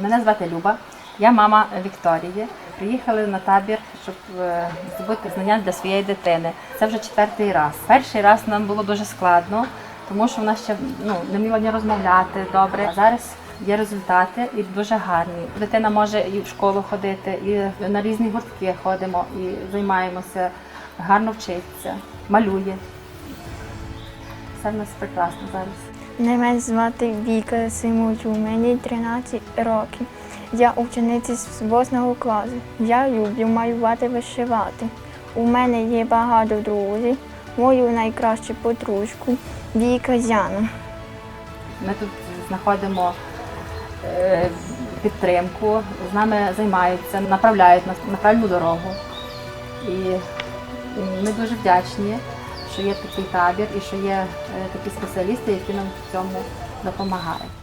Мене звати Люба, я мама Вікторії. Приїхали на табір, щоб е, здобути знання для своєї дитини. Це вже четвертий раз. Перший раз нам було дуже складно, тому що вона ще ну, не вміла ні розмовляти добре. А зараз є результати і дуже гарні. Дитина може і в школу ходити, і на різні гуртки ходимо, і займаємося, гарно вчиться, малює. Все в нас прекрасно зараз. Мене звати Віка Симучу, мені 13 років. Я учениця з 8 класу. Я люблю малювати вишивати. У мене є багато друзів. Мою найкращу подружку Віка Зяна. Ми тут знаходимо е, підтримку, з нами займаються, направляють нас на правильну дорогу. І ми дуже вдячні, що є такий табір і що є е, такі спеціалісти, які нам в цьому допомагають.